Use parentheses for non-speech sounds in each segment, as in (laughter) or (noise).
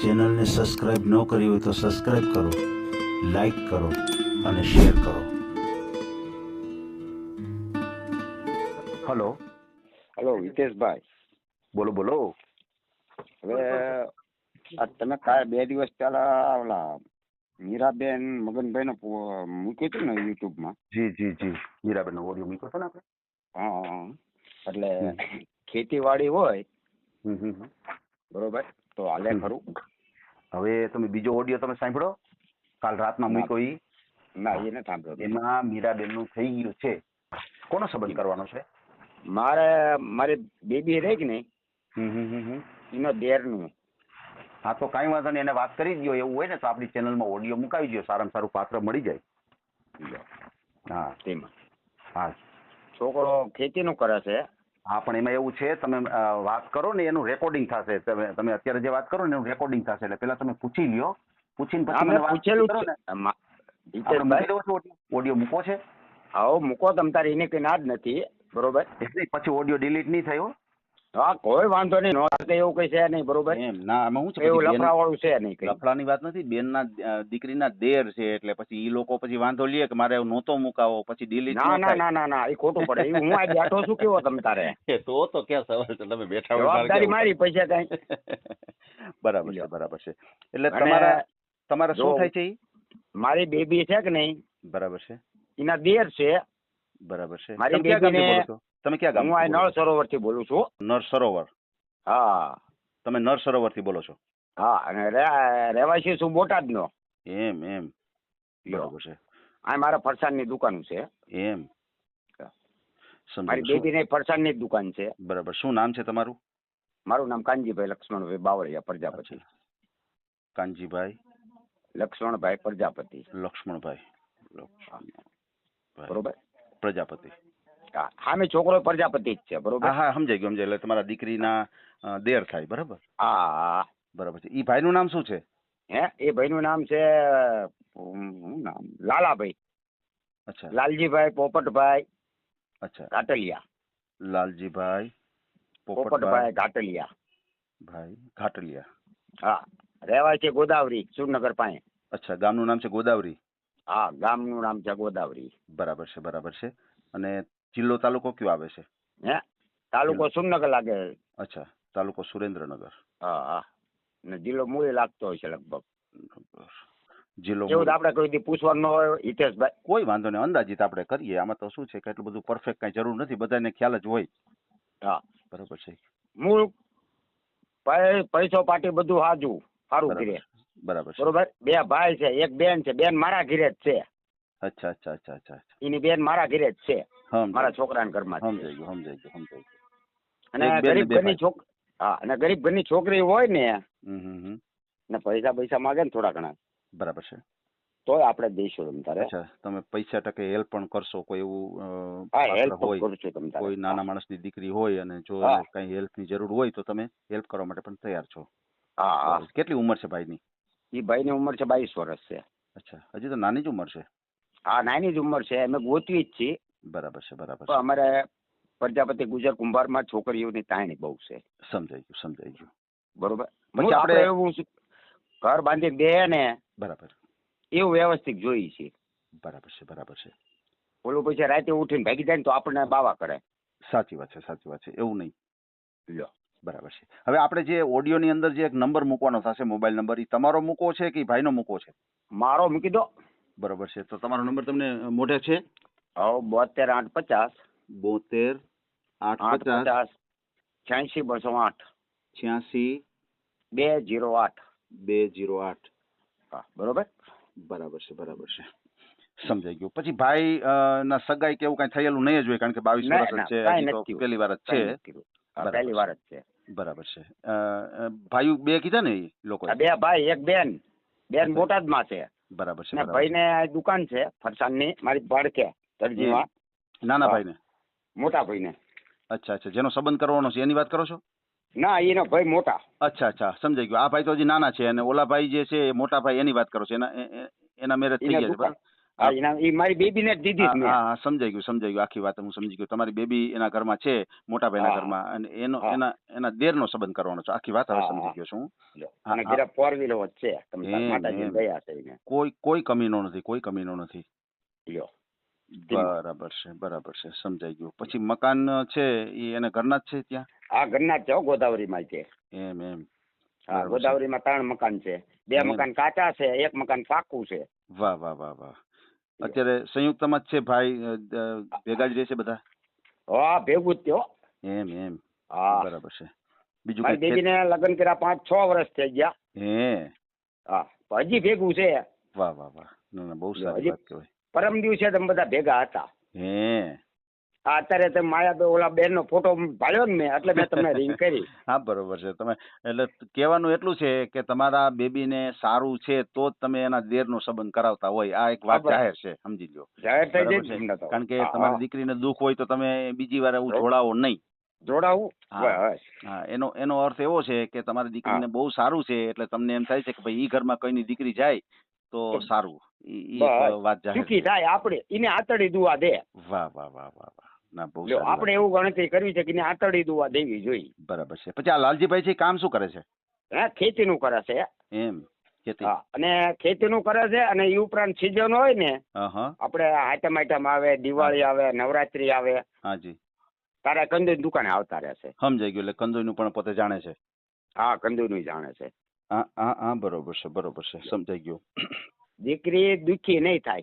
ચેનલને સબસ્ક્રાઈબ ન કરી હોય તો સબસ્ક્રાઈબ કરો લાઈક કરો અને શેર કરો. હલો હલો હિતેશભાઈ. બોલો બોલો. હવે આ તમે કાલે બે દિવસ પહેલા ઓલા મીરાબેન મગનભાઈ નો મૂક્યું હતું ને યુટ્યુબમાં? જી જી જી. મીરાબેન ઓડિયો મૂક્યો હતો ને આપણે? હા એટલે ખેતીવાડી હોય હમ હમ હમ. બરોબર તો હાલે. ખરું. હવે તમે બીજો ઓડિયો તમે સાંભળો. કાલ રાતમાં. મૂક્યો ઈ. ના એ નથી સાંભળ્યો. એમાં મીરાબેનનું થઈ ગયું છે. કોનો સંબંધ કરવાનો છે? મારે મારી બેબી રહે કે નહીં. એનો દેરનું. હા તો કાંઈ વાંધો નહીં. એને વાત કરી દો એવું હોય ને તો આપણી ચેનલમાં ઓડિયો મુકાવી દો સારામાં સારું પાત્ર મળી જાય. હા. તેમાં. હા. છોકરો ખેતીનું કરે છે. હા પણ એમાં એવું છે તમે વાત કરો ને એનું રેકોર્ડિંગ થશે. તમે તમે અત્યારે જે વાત કરો ને એનું રેકોર્ડિંગ થશે. એટલે પેલા તમે પૂછી લ્યો. પૂછીને પછી મને વાત કરો ને. ઓડિયો મૂકો છે હા મૂકો તમ તારે એને કઈ ના જ નથી. બરોબર? એટલે પછી ઓડિયો ડિલીટ નહીં થયો હા કોઈ વાંધો નહીં. નો થાય એવું કઈ છે નહીં બરોબર? એમ ના આમાં હું છે એવું લફડા વાળું છે નહીં કઈ. લફડાની વાત નથી બેનના દીકરીના દેર છે એટલે પછી ઈ લોકો પછી વાંધો લે કે મારે નહોતો મુકાવો પછી ડિલીટ ના ના ના ના ના એ ખોટું પડે. હું આ બેઠો છું કેવો તમે તારે? તો તો ક્યાં સવાલ છે? તમે બેઠા જવાબદારી મારી પૈસા કઈ. (laughs) બરાબર છે બરાબર છે. એટલે તમારા તમારે શું થાય છે મારી બેબી છે કે નહીં? બરાબર છે. એના દેર છે. બરાબર છે. મારી બેબીને- તમે ક્યાં હું આ નળ સરોવરથી બોલું છું. નર સરોવર. હા. તમે નર સરોવરથી બોલો છો? હા અને રહેવાસી છું બોટાદ નો એમ. એમ બરાબર છે. આ મારા ફરસાણની દુકાન છે. એમ. મારી બેબી ને ફરસાણની દુકાન છે. બરાબર. શું નામ છે તમારું? મારું નામ કાનજીભાઈ લક્ષ્મણભાઈ બાવળિયા પ્રજાપતિ. કાનજીભાઈ? લક્ષ્મણભાઈ પ્રજાપતિ. લક્ષ્મણભાઈ. લક્ષ્મણભાઈ બરોબર? પ્રજાપતિ. હા મેં છોકરો પ્રજાપતિ જ છે બરોબર? હા હા સમજાઈ ગયું સમજાય એટલે તમારા દીકરીના દેર થાય બરાબર? હા. બરાબર છે. ઈ ભાઈનું નામ શું છે? હે? એ ભાઈનું નામ છે શું નામ? લાલાભાઈ. અચ્છા. લાલજીભાઈ પોપટભાઈ અચ્છા. ઘાટલિયા. લાલજીભાઈ પોપટભાઈ પોપટભાઈ ઘાટલિયા. ભાઈ ઘાટલિયા. હા. રહેવાય છે ગોદાવરી સુરનગર પાસે. અચ્છા ગામનું નામ છે ગોદાવરી? હા ગામનું નામ છે ગોદાવરી બરાબર છે બરાબર છે. અને જિલ્લો તાલુકો કયો આવે છે? હે? તાલુકો સુરનગર લાગે. અચ્છા તાલુકો સુરેન્દ્રનગર. હા હા. ને જિલ્લો મૂળી લાગતો હોય છે લગભગ. જિલ્લો એવું આપણે કોઈ દી પૂછવાનું ન હોય હિતેશભાઈ. કોઈ વાંધો નહીં અંદાજિત આપણે કરીએ. આમાં તો શું છે કે એટલું બધું પરફેક્ટ કઈ જરૂર નથી બધાને ખ્યાલ જ હોય. હા. બરાબર છે. મૂળ પૈસો પાટી બધું હાજુ સારું ઘીરે બરાબર છે. બરોબર? બે ભાઈ છે એક બેન છે બેન મારા ઘીરે જ છે. અચ્છા અચ્છા અચ્છા અચ્છા અચ્છા. એની બેન મારા ઘીરે જ છે મારા છોકરાના ઘરમાં જ છે. સમજાઈ ગયું સમજાઈ ગયું સમજાઈ ગયું. અને એક બેન ને ગરીબ બે ઘરની ભાઈ. છોક હા અને ગરીબ ઘરની છોકરી હોય ને હમ હમ હમ. ને પૈસા પૈસા માગે ને થોડા ઘણા. બરાબર છે. તોય આપણે દઈશું તમ તારે. અચ્છા તમે પૈસા ટકે હેલ્પ પણ કરશો કોઈ એવું અ, હા પાત્ર હેલ્પ હોય કરશું તમ તારે. કોઈ નાના માણસની દીકરી હોય અને જો હા. કઈ હેલ્પની જરૂર હોય તો તમે હેલ્પ કરવા માટે પણ તૈયાર છો. હા હા. કેટલી ઉંમર છે ભાઈની? એ ભાઈની ઉંમર છે બાવીસ વર્ષ છે. અચ્છા. હજી તો નાની જ ઉંમર છે? હા નાની જ ઉંમર છે. અમે ગોતવી જ છીએ. બરાબર છે બરાબર તો અમારે પ્રજાપતિ ગુજર કુંભારમાં છોકરીઓની તાણી બહુ છે. સમજાઈ ગયું સમજાઈ ગયું. બરોબર? પછી આપણે એવું ઘર બાંધી દે ને બરાબર. એવું વ્યવસ્થિત જોઈએ છે બરાબર છે બરાબર છે. ઓલું પછી રાતે ઉઠીને ભાગી જાય ને તો આપણને બાવા કરે. સાચી વાત છે સાચી વાત છે. એવું નહીં. લ્યો. બરાબર છે. હવે આપણે જે ઓડિયોની અંદર જે એક નંબર મૂકવાનો થશે મોબાઈલ નંબર એ તમારો મૂકવો છે કે ઈ ભાઈનો મૂકવો છે? મારો મૂકી દો. બરાબર છે. તો તમારો નંબર તમને મોઢે છે? હવે બોતેર આઠ પચાસ. બોતેર આઠ આઠ પચાસ. પચાસ. છ્યાસી બસો આઠ. છ્યાસી બે જીરો આઠ. બે જીરો આઠ. હા બરોબર? બરાબર છે બરાબર છે. સમજાઈ ગયું. પછી ભાઈ અ, ના સગાઈ કે એવું કઈ થયેલું નહીં જ હોય કારણ કે બાવીસ ના, વર્ષ જ છે કાંઈ હજી તો નથી પહેલી વાર જ કાંઈ છે. નથી. પહેલી વાર જ છે. બરાબર છે. અ, બે કીધા ને એ લોકો બે ભાઈ એક બેન. બેન. બોટાદમાં છે. બરાબર છે ને ભાઈને આ દુકાન છે ફરસાણની મારી ભાડકે દરજીમાં. નાના ભાઈ ને મોટા ભાઈને. અચ્છા અચ્છા. જેનો સંબંધ કરવાનો છે એની વાત કરો છો? ના એનો ભાઈ મોટા. અચ્છા અચ્છા. સમજાઈ ગયો. આ ભાઈ તો હજી નાના છે અને ઓલા ભાઈ જે છે એ મોટા ભાઈ એની વાત કરો છો. એના એના મેરેજ થઈ ગયા છે એ મારી બેબીને જ દીધી મેં હા, હા, સમજાઈ ગયું સમજાઈ ગયું. આખી વાત હું સમજી ગયો. તમારી બેબી એના ઘરમાં છે મોટા ભાઈના. ઘરમાં અને એનો. એના એના દેરનો સંબંધ કરવાનો છે. આખી વાત હવે સમજી ગયો છું. અને હા. ફોર વ્હીલર છે. તમે માતાજી દયા છે કોઈ કોઈ કમીનો નથી કોઈ કમીનો નથી. લ્યો. બરાબર છે બરાબર છે. સમજાઈ ગયું. પછી મકાન છે એ એને ઘરના જ છે ત્યાં? આ ઘરના જ છે ગોદાવરીમાં છે. એમ એમ. હા. ગોદાવરીમાં ત્રણ મકાન છે. બે મકાન કાચા છે એક મકાન પાકું છે. વાહ વાહ વાહ વાહ. અત્યારે સંયુક્તમાં જ છે ભાઈ ભેગા જ રહે છે બધા? હા ભેગું જ થયો એમ એમ. હા. બરાબર છે. બીજું મારી બેબીને લગ્ન કર્યા પાંચ છ વર્ષ થઈ ગયા. હે. હા હજી ભેગું છે. વાહ વાહ વાહ. ના ના બહુ સારી વાત કહેવાય. પરમ દિવસે તમે બધા ભેગા હતા. હે. અત્યારે તે માયા ઓલા બેન નો ફોટો પાડ્યો ને મેં એટલે મેં તમને રિંગ કરી. (laughs) હા બરોબર છે. તમે એટલે કહેવાનું એટલું છે કે તમારા બેબીને સારું છે તો જ તમે એના દેરનો સંબંધ કરાવતા હોય. આ એક વાત જાહેર છે સમજી લો જાહેર થઈ જાય. કારણ કે તમારી દીકરીને દુઃખ હોય તો તમે બીજી વાર એવું જોડાવો નહીં. જોડાવું? હા. એનો એનો અર્થ એવો છે કે તમારી દીકરીને બહુ સારું છે એટલે તમને એમ થાય છે કે ભાઈ ઈ ઘરમાં કોઈની દીકરી જાય તો સારું. ઈ. વાત જાહેર થાય આપણે. એને આતડી દુવા દે. વાહ વાહ વાહ વાહ. ના આપણે એવું ગણતરી કરવી છે કે આતડી દુવા દેવી જોઈએ. બરાબર છે. પછી આ લાલજીભાઈ છે કામ શું કરે છે? હે ખેતીનું કરે છે. એમ અને ખેતીનું કરે છે અને એ ઉપરાંત સિઝન હોય ને આપણે આઈટમ આઈટમ આવે દિવાળી આવે નવરાત્રી આવે. હાજી. તારે કંદોઈ દુકાને આવતા રહેશે સમજાઈ ગયું એટલે કંદોઈનું પણ પોતે જાણે છે. હા કંદોઈનું જાણે છે. હા હા હા બરોબર છે બરોબર છે સમજાઈ ગયું. દીકરી દુખી નહીં થાય.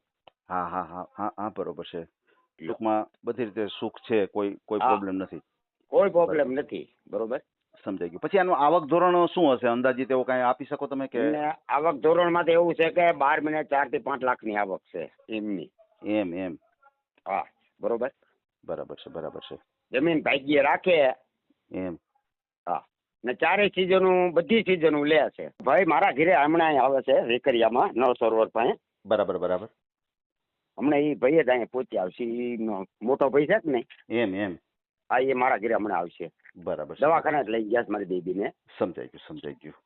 હા હા હા હા હા બરોબર છે. ટૂંકમાં બધી રીતે સુખ છે કોઈ કોઈ પ્રોબ્લેમ નથી. કોઈ પ્રોબ્લેમ નથી બરોબર? સમજાઈ ગયું. પછી આનું આવક ધોરણ શું હશે? અંદાજિત એવું કાંઈ આપી શકો તમે કે? આવક ધોરણમાં તો એવું છે કે બાર મહિને ચારથી પાંચ લાખની આવક છે એમની. એમ એમ. હા બરોબર? બરાબર છે બરાબર છે. જમીન ભાગ્ય રાખે. એમ. હા. ને ચારેય સિઝનો બધી સિઝનો લે છે. ભાઈ મારા ઘરે હમણાં આવે છે વેકરિયામાં નવ સરોવર પાસે. બરાબર બરાબર. એ ભાઈ જ અહીંયા પહોંચી આવશે ઈ નો મોટો ભાઈ છે કે નહીં? એમ એમ. હા એ મારા ઘરે હમણાં આવશે. બરાબર છે દવાખાને જ લઈ ગયા છે મારી બેબીને. સમજાઈ ગયું સમજાઈ ગયું.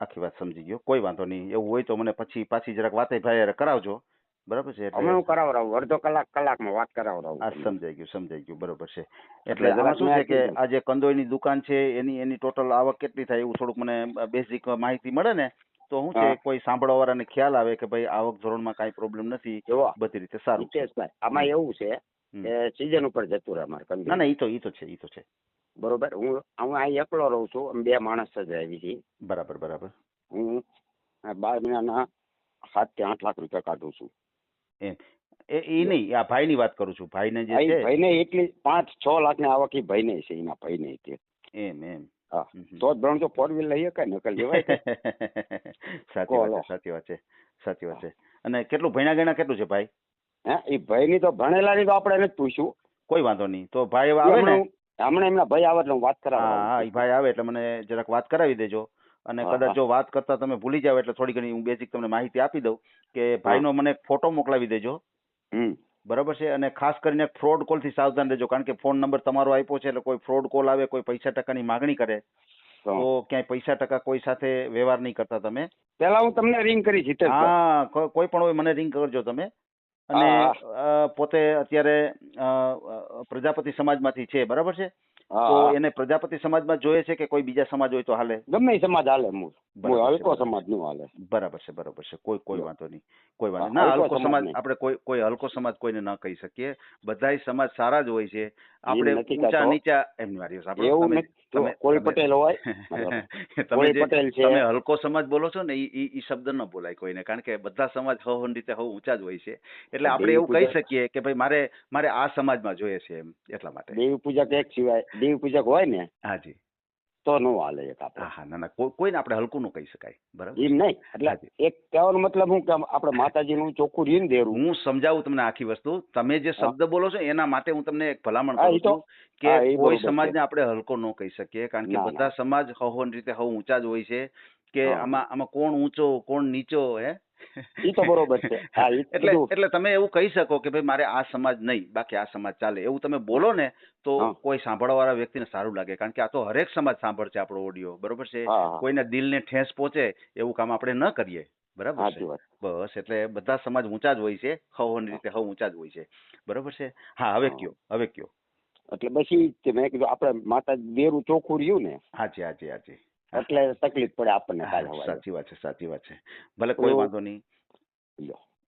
આખી વાત સમજી ગયો. કોઈ વાંધો નહીં. એવું હોય તો મને પછી પાછી જરાક વાતે ભાઈ હારે કરાવજો. બરાબર છે એટલે અમે હું કરાવરાવું અડધો કલાક કલાકમાં વાત આ કરાવડાવું સમજાઈ ગયું સમજાઈ ગયું. બરોબર છે. એટલે એટલે આમાં શું છે કે આ જે કંદોઈની દુકાન છે એની એની ટોટલ આવક કેટલી થાય એવું થોડુંક મને બેઝિક માહિતી મળે ને? તો શું છે કોઈ સાંભળવા વાળાને ખ્યાલ આવે કે ભાઈ આવક ધોરણમાં કાંઈ પ્રોબ્લેમ નથી બધી રીતે સારું હિતેશભાઈ આમાં એવું છે કે સિઝન ઉપર જતું રહે અમારે ના ના એ તો એ તો છે એ તો છે. બરોબર? હું હું અહીં એકલો રહું છું. બે માણસ જ આવી છીએ. બરાબર બરાબર. હું બાર મહિનાના સાતથી આઠ લાખ રૂપિયા કાઢું છું. એમ. એ ઈ નહીં આ ભાઈની વાત કરું છું. ભાઈને જે ભાઈ ને છે ભાઈને એટલી પાંચ છ લાખની આવક ઈ ભાઈને છે એના ભાઈને તે એમ એમ. હા. તો જ ભણ તો ફોર વ્હીલ લઈએ કઈ નકલ લેવાય (laughs) સાચી વાત છે સાચી વાત છે સાચી વાત છે. અને કેટલું ભણ્યા ગણ્યા કેટલું છે ભાઈ? હે એ ભાઈની તો ભણેલાની તો આપણે નથી પૂછ્યું. કોઈ વાંધો નહીં. તો ભાઈ આવે ને? હમણાં એમના ભાઈ આવે એટલે હું વાત હા હા એ ભાઈ આવે એટલે મને જરાક વાત કરાવી દેજો. અને કદાચ જો વાત કરતા તમે ભૂલી જાવ એટલે થોડી ઘણી હું બેઝિક તમને માહિતી આપી દઉં કે ભાઈનો મને ફોટો મોકલાવી દેજો. હમ. બરાબર છે? અને ખાસ કરીને ફ્રોડ કોલથી સાવધાન રહેજો કારણ કે ફોન નંબર તમારો આપ્યો છે એટલે કોઈ ફ્રોડ કોલ આવે કોઈ પૈસા ટકાની માગણી કરે તો ક્યાંય પૈસા ટકા કોઈ સાથે વ્યવહાર નહીં કરતા તમે. પહેલા હું તમને રિંગ કરી જીતેશભાઈ હા કોઈ પણ હોય મને રિંગ કરજો તમે. અને પોતે અત્યારે પ્રજાપતિ સમાજમાંથી છે બરાબર છે? તો એને પ્રજાપતિ સમાજમાં જોઈએ છે કે કોઈ બીજા સમાજ હોય તો હાલે? ગમે એ સમાજ હાલે મૂળ. હલકો સમાજનું હાલે. બરાબર છે બરાબર છે. કોઈ કોઈ વાંધો નહીં કોઈ વાંધો ના હલકો સમાજ આપણે કોઈ કોઈ હલકો સમાજ કોઈને ન કહી શકીએ. બધાય સમાજ સારા જ હોય છે. આપણે ઊંચા નીચા એમની વારી આપણે તમે- કોઈ પટેલ હોય. (laughs) તમે પટેલ છે. તમે હલકો સમાજ બોલો છો ને ઈ ઈ શબ્દ ન બોલાય કોઈને કારણ કે બધા સમાજ હવન રીતે હવ ઊંચા જ હોય છે. એટલે આપણે એવું કહી શકીએ કે ભાઈ મારે મારે આ સમાજમાં જોઈએ છે એમ એટલા માટે. દેવી પૂજા એક સિવાય. દેવી પૂજક હોય ને હાજી. તો નો હાલે એક આપણે. હા ના ના કોઈને આપણે હલકું ન કહી શકાય બરાબર? એમ નહીં. એટલે એક કહેવાનો મતલબ હું કે આપણે માતાજીનું ચોખ્ખું રીન દેરું. હું સમજાવું તમને આખી વસ્તુ. તમે જે શબ્દ બોલો છો એના માટે હું તમને એક ભલામણ કરું છું કે કોઈ સમાજને. આપણે હલકો ન કહી શકીએ કારણ કે બધા સમાજ હવન રીતે હવ ઊંચા જ હોય છે કે આમાં આમાં કોણ ઊંચો કોણ નીચો હે? ઈ તો બરોબર છે. હા (laughs) એટલે એટલે તમે એવું કહી શકો કે ભાઈ મારે આ સમાજ નહીં બાકી આ સમાજ ચાલે. એવું તમે બોલો ને તો કોઈ સાંભળવાવાળા વ્યક્તિને સારું લાગે. કારણ કે આ તો હરેક સમાજ સાંભળશે આપણો ઓડિયો. બરોબર છે. કોઈના દિલને ઠેસ પહોંચે એવું કામ આપણે ન કરીએ. બરાબર છે? બસ એટલે બધા સમાજ ઊંચા જ હોય છે. હવની રીતે હવ ઊંચા જ હોય છે. બરાબર છે? હા હવે કયો હવે કયો. એટલે પછી મેં કીધું આપણે માતા દેરું ચોખ્ખું રહ્યું ને. હાજી હાજી હાજી એટલે તકલીફ પડે આપણને સાચી વાત છે સાચી વાત છે. ભલે કોઈ વાંધો નહીં.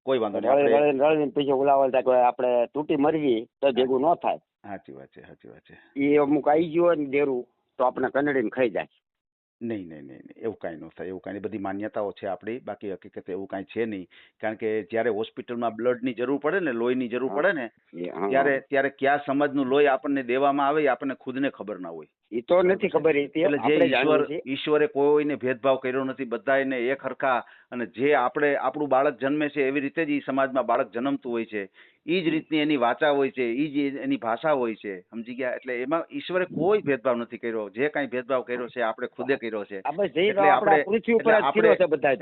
કોઈ વાંધો નહીં રળી આપણે રળીને રળીને પછી ઉલાવલ થાય આપણે તૂટી મરવી તો ભેગું ન થાય. સાચી વાત છે સાચી વાત છે. એ અમુક આવી ગયું હોય ને દેરું તો આપણે કનડીને ખાઈ જાય. નહીં નહીં નહીં એવું કાંઈ ન થાય એવું કાંઈ બધી માન્યતાઓ છે આપણી બાકી હકીકત એવું કાંઈ છે નહીં. કારણ કે જ્યારે હોસ્પિટલમાં બ્લડની જરૂર પડે ને લોહીની જરૂર પડે ને ત્યારે ત્યારે કયા સમાજનું લોહી આપણને દેવામાં આવે આપણને ખુદને ખબર ના હોય. એ તો નથી ખબર એટલે જે ઈશ્વર ઈશ્વરે કોઈને ભેદભાવ કર્યો નથી બધાને એક હરખા અને જે આપણે આપણું બાળક જન્મે છે એવી રીતે જ એ સમાજમાં બાળક જન્મતું હોય છે. એ જ રીતની એની વાચા હોય છે એ જ એની ભાષા હોય છે. સમજી ગયા? એટલે એમાં ઈશ્વરે કોઈ ભેદભાવ નથી કર્યો. જે કાંઈ ભેદભાવ કર્યો છે આપણે ખુદે કર્યો છે. એટલે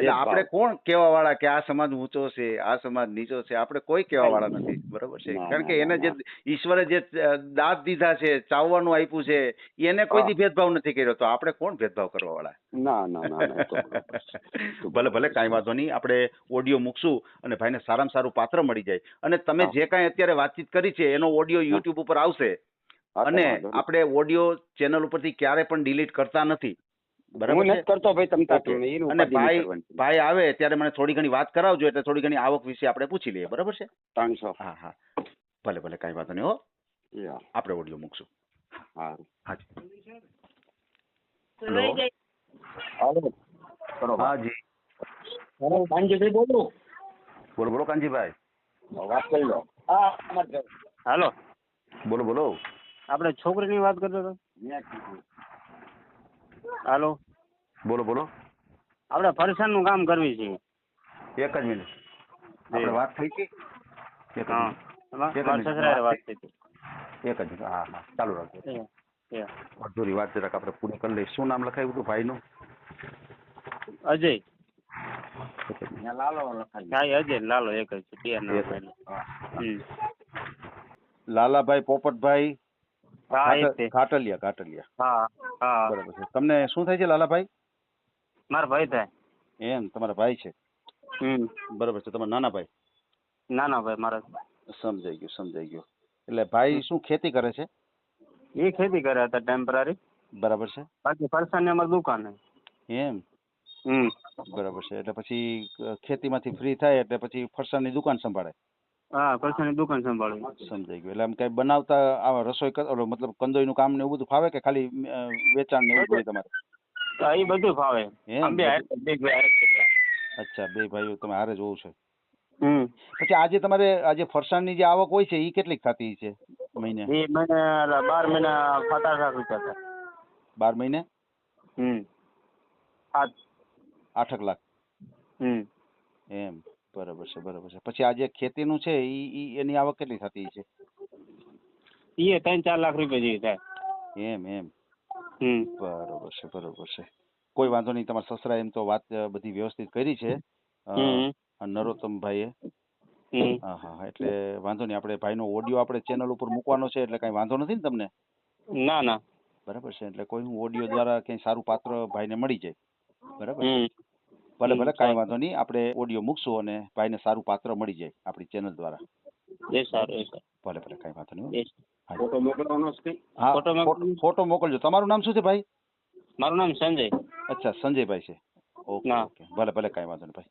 આપણે-. કોણ કેવા વાળા કે આ સમાજ ઊંચો છે આ સમાજ નીચો છે? આપણે કોઈ કેવા વાળા નથી. બરોબર છે? કારણ કે એને જે ઈશ્વરે જે દાંત દીધા છે ચાવવાનું આપ્યું છે એને કોઈ દી ભેદભાવ નથી કર્યો તો આપણે કોણ ભેદભાવ કરવા વાળા ના ના ના (laughs) ભલે ભલે કાંઈ વાંધો નહીં આપણે ઓડિયો મૂકશું અને ભાઈને સારામાં સારું પાત્ર મળી જાય. અને તમે જે કાંઈ અત્યારે વાતચીત કરી છે એનો ઓડિયો યુટ્યુબ ઉપર આવશે. અને આપણે ઓડિયો ચેનલ ઉપરથી ક્યારે પણ ડિલીટ કરતા નથી. બરાબર કરતો ભાઈ તમ એનું અને ભાઈ ભાઈ આવે ત્યારે મને થોડી ઘણી વાત કરાવજો એટલે થોડી ઘણી આવક વિશે આપણે પૂછી લઈએ. બરાબર છે? ત્રણસો હા હા. ભલે ભલે કાંઈ વાંધો નહીં હો. આપણે ઓડિયો મૂકશું. હા હાજી હેલો? હાલો કરો હા જી. હાલો કાનજીભાઈ બોલું. બોલો બોલો કાનજીભાઈ. વાત કરી લો. હાલો. બોલો બોલો. આપણે છોકરીની વાત કરતો હતો? હાલો. બોલો બોલો. આપણે ફરસાણનું કામ કરવી છે. એક જ મિનિટ. આપણે વાત થઈ હતી એક હા. મિનિટ. એમાં એક મારા સસરાએ વાત થઈ હતી એક જ હા હા ચાલુ રાખજો. અધૂરી વાત જરાક આપણે પૂરી કરી લઈએ શું નામ લખાયું હતું ભાઈનું? અજય. લાલો અજય લાલો એક જ બે નામ એક જ. એટલે. હમ. લાલાભાઈ પોપટભાઈ. ઘાટલિયા ઘાટલિયા હા હા. બરાબર છે. તમને શું થાય છે લાલાભાઈ? મારા ભાઈ થાય. એમ તમારા ભાઈ છે? હમ. બરાબર છે તમારા નાના ભાઈ ના ના ભાઈ મારા. સમજાઈ ગયું સમજાઈ ગયું. એટલે ભાઈ શું ખેતી કરે છે? એ ખેતી કરે હતા ટેમ્પરરી બરાબર છે. બાકી ફરસાણની અમારી દુકાન એમ? હમ. બરાબર છે. એટલે પછી ખેતીમાંથી ફ્રી થાય એટલે પછી ફરસાણની દુકાન સંભાળે. હા ફરસાણની દુકાન સંભાળે. સમજાઈ ગયું. એટલે આમ કઈ બનાવતા આ રસોઈ કરો મતલબ મતલબ કંદોઈનું કામ ને એવું બધું ફાવે કે ખાલી વેચાણ ને એવું તમારે? એ બધું ફાવે. એમ? બે. અચ્છા બે ભાઈઓ તમે હારે જોવું છે. હમ. પછી આજે તમારે આજે ફરસાણની જે આવક હોય છે એ કેટલીક થતી છે મહિને? એ મહિને બાર મહિના સાત આઠ લાખ રૂપિયા થાય. બાર મહિને? હમ. આઠક લાખ? હમ. એમ. બરાબર છે બરાબર છે. પછી આ જે ખેતીનું છે ઈ એની આવક કેટલી થતી છે? એ ત્રણ ચાર લાખ રૂપિયા જેવી થાય. એમ એમ. હમ. બરોબર છે બરોબર છે. કોઈ વાંધો નહીં તમારા સસરા એમ તો વાત બધી વ્યવસ્થિત કરી છે. અ, હમ. નરોત્તમ ભાઈએ હા હા હા, એટલે વાંધો નહીં આપણે ભાઈનો ઓડિયો આપણે ચેનલ ઉપર મૂકવાનો છે એટલે કાંઈ વાંધો નથી ને તમને? ના ના. બરાબર છે એટલે કોઈ ઓડિયો દ્વારા ક્યાંય સારું પાત્ર ભાઈને મળી જાય. બરાબર ભલે ભલે કાંઈ વાંધો નહીં આપણે ઓડિયો મૂકશું અને ભાઈને સારું પાત્ર મળી જાય આપણી ચેનલ દ્વારા. એ સારું એ સારું. ભલે ભલે કાંઈ વાંધો નહીં ફોટો મોકલવાનો છે હા ફોટો ફોટો મોકલવાનો? ફોટો મોકલજો. તમારું નામ શું છે ભાઈ? મારું નામ સંજય. અચ્છા સંજયભાઈ છે. Okay okay. ભલે ભલે કાંઈ વાંધો નહીં ભાઈ.